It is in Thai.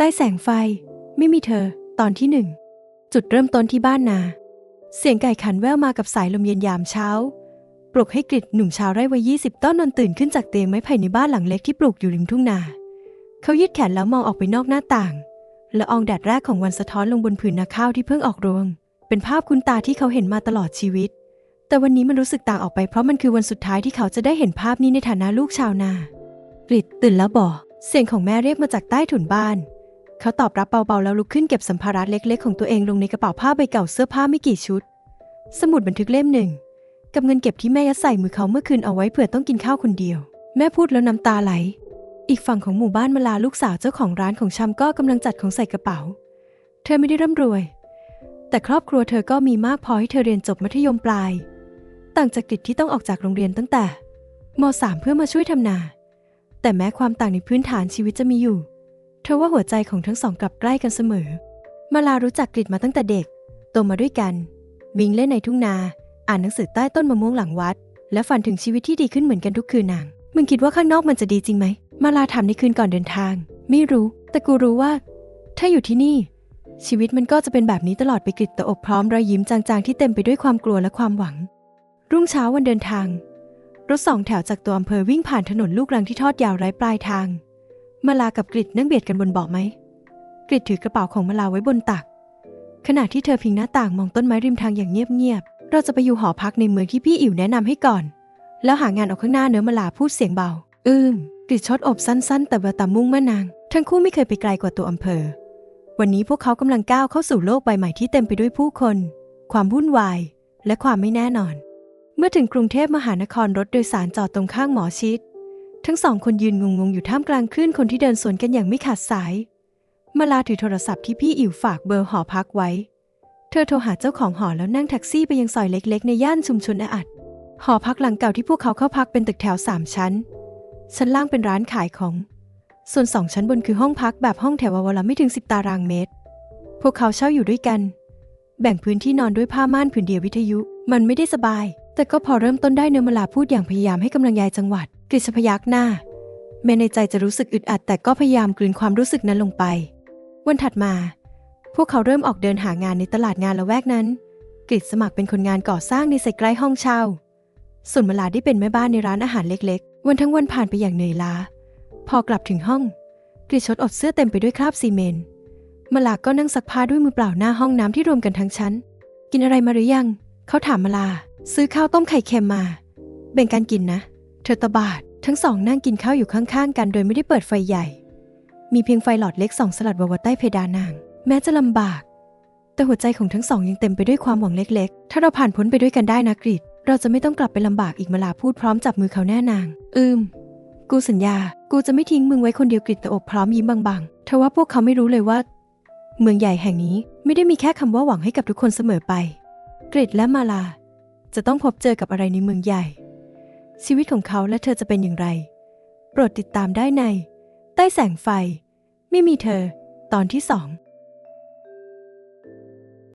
ใต้แสงไฟ ไม่มีเธอ ตอนที่หนึ่ง จุดเริ่มต้นที่บ้านนา เสียงไก่ขันแว่วมากับสายลมเย็นยามเช้า ปลุกให้กริดหนุ่มชาวไร่วัยยี่สิบต้อนนอนตื่นขึ้นจากเตียงไม้ไผ่ในบ้านหลังเล็กที่ปลูกอยู่ริมทุ่งนา เขายืดแขนแล้วมองออกไปนอกหน้าต่างละอองแดดแรกของวันสะท้อนลงบนผืนนาข้าวที่เพิ่งออกรวง เป็นภาพคุ้นตาที่เขาเห็นมาตลอดชีวิต แต่วันนี้มันรู้สึกต่างออกไปเพราะมันคือวันสุดท้ายที่เขาจะได้เห็นภาพนี้ในฐานะลูกชาวนากริดตื่นแล้วบอกเสียงของแม่เรียกมาจากใต้ถุนบ้าน เขาตอบรับเบาๆแล้วลุกขึ้นเก็บสัมภาระเล็กๆของตัวเองลงในกระเป๋าผ้าใบเก่าเสื้อผ้าไม่กี่ชุด สมุดบันทึกเล่มหนึ่ง กับเงินเก็บที่แม่ยัดใส่มือเขาเมื่อคืนเอาไว้เผื่อต้องกินข้าวคนเดียว แม่พูดแล้วน้ำตาไหล อีกฝั่งของหมู่บ้านมาลาลูกสาวเจ้าของร้านของชำก็กำลังจัดของใส่กระเป๋า เธอไม่ได้ร่ำรวย แต่ครอบครัวเธอก็มีมากพอให้เธอเรียนจบมัธยมปลาย ต่างจากกิจที่ต้องออกจากโรงเรียนตั้งแต่ม .3 เพื่อมาช่วยทำนา แต่แม้ความต่างในพื้นฐานชีวิตจะมีอยู่ เธอว่าหัวใจของทั้งสองกลับใกล้กันเสมอ มาลารู้จักกริดมาตั้งแต่เด็ก โตมาด้วยกัน วิ่งเล่นในทุ่งนา อ่านหนังสือใต้ต้นมะม่วงหลังวัด และฝันถึงชีวิตที่ดีขึ้นเหมือนกันทุกคืนนาง มึงคิดว่าข้างนอกมันจะดีจริงไหม มาลาถามในคืนก่อนเดินทาง ไม่รู้ แต่กูรู้ว่า ถ้าอยู่ที่นี่ ชีวิตมันก็จะเป็นแบบนี้ตลอดไปกริดตะอบพร้อมรอยยิ้มจางๆที่เต็มไปด้วยความกลัวและความหวัง รุ่งเช้าวันเดินทาง รถสองแถวจากตัวอำเภอวิ่งผ่านถนนลูกรังที่ทอดยาวไร้ปลายทาง มาลากับกริดนั่งเบียดกันบนเบาะไหม กริดถือกระเป๋าของมาลาไว้บนตัก ขณะที่เธอพิงหน้าต่างมองต้นไม้ริมทางอย่างเงียบๆ เราจะไปอยู่หอพักในเมืองที่พี่อิ๋วแนะนำให้ก่อน แล้วหางานออกข้างหน้าเนื้อมาลาพูดเสียงเบา อืมกริดชดอบสั้นๆ แต่แววตามุ่งมั่นนาง ทั้งคู่ไม่เคยไปไกลกว่าตัวอำเภอ วันนี้พวกเขากำลังก้าวเข้าสู่โลกใบใหม่ที่เต็มไปด้วยผู้คน ความวุ่นวาย และความไม่แน่นอน เมื่อถึงกรุงเทพมหานครรถโดยสารจอดตรงข้างหมอชิด ทั้งสองคนยืนงงๆอยู่ท่ามกลางคลื่นคนที่เดินสวนกันอย่างไม่ขาดสาย มาลาถือโทรศัพท์ที่พี่อิ๋วฝากเบอร์หอพักไว้ เธอโทรหาเจ้าของหอแล้วนั่งแท็กซี่ไปยังซอยเล็ก ๆ ในย่านชุมชนออัด หอพักหลังเก่าที่พวกเขาเข้าพักเป็นตึกแถวสามชั้น ชั้นล่างเป็นร้านขายของ ส่วนสองชั้นบนคือห้องพักแบบห้องแถววันละไม่ถึงสิบตารางเมตร พวกเขาเช่าอยู่ด้วยกัน แบ่งพื้นที่นอนด้วยผ้าม่านผืนเดียววิทยุ มันไม่ได้สบาย แต่ก็พอเริ่มต้นได้เนื้อมาลาพูดอย่างพยายามให้กำลังยายจังหวัด กฤษพยักหน้า แม้ในใจจะรู้สึกอึดอัดแต่ก็พยายามกลืนความรู้สึกนั้นลงไป วันถัดมา พวกเขาเริ่มออกเดินหางานในตลาดงานละแวกนั้น กฤษสมัครเป็นคนงานก่อสร้างในไซใกล้ห้องเช่า ส่วนมาลาได้เป็นแม่บ้านในร้านอาหารเล็กๆ วันทั้งวันผ่านไปอย่างเหนื่อยล้า พอกลับถึงห้อง กฤษชดอดเสื้อเต็มไปด้วยคราบซีเมนต์มาลาก็นั่งซักผ้าด้วยมือเปล่าหน้าห้องน้ำที่รวมกันทั้งชั้น กินอะไรมาหรือยัง เขาถามมาลา ซื้อข้าวต้มไข่เค็มมา แบ่งกันกินนะ ธอตะบาดทั้งสองนั่งกินข้าวอยู่ข้างๆ กัน โดยไม่ได้เปิดไฟใหญ่ มีเพียงไฟหลอดเล็กส่องสลัดวาวใต้เพดานนาง แม้จะลำบาก แต่หัวใจของทั้งสองยังเต็มไปด้วยความหวังเล็กๆ ถ้าเราผ่านพ้นไปด้วยกันได้นะกริดเราจะไม่ต้องกลับไปลำบากอีกมาลาพูดพร้อมจับมือเขาแน่นาง อืม กูสัญญา กูจะไม่ทิ้งมึงไว้คนเดียวกริดแตะอบพร้อมยิ้มบางๆทว่าพวกเขาไม่รู้เลยว่า เมืองใหญ่แห่งนี้ไม่ได้มีแค่คำว่าหวังให้กับทุกคนเสมอไป กริดและมาลา จะต้องพบเจอกับอะไรในเมืองใหญ่ ชีวิตของเขาและเธอจะเป็นอย่างไร โปรดติดตามได้ใน ใต้แสงไฟ ไม่มีเธอ ตอนที่สอง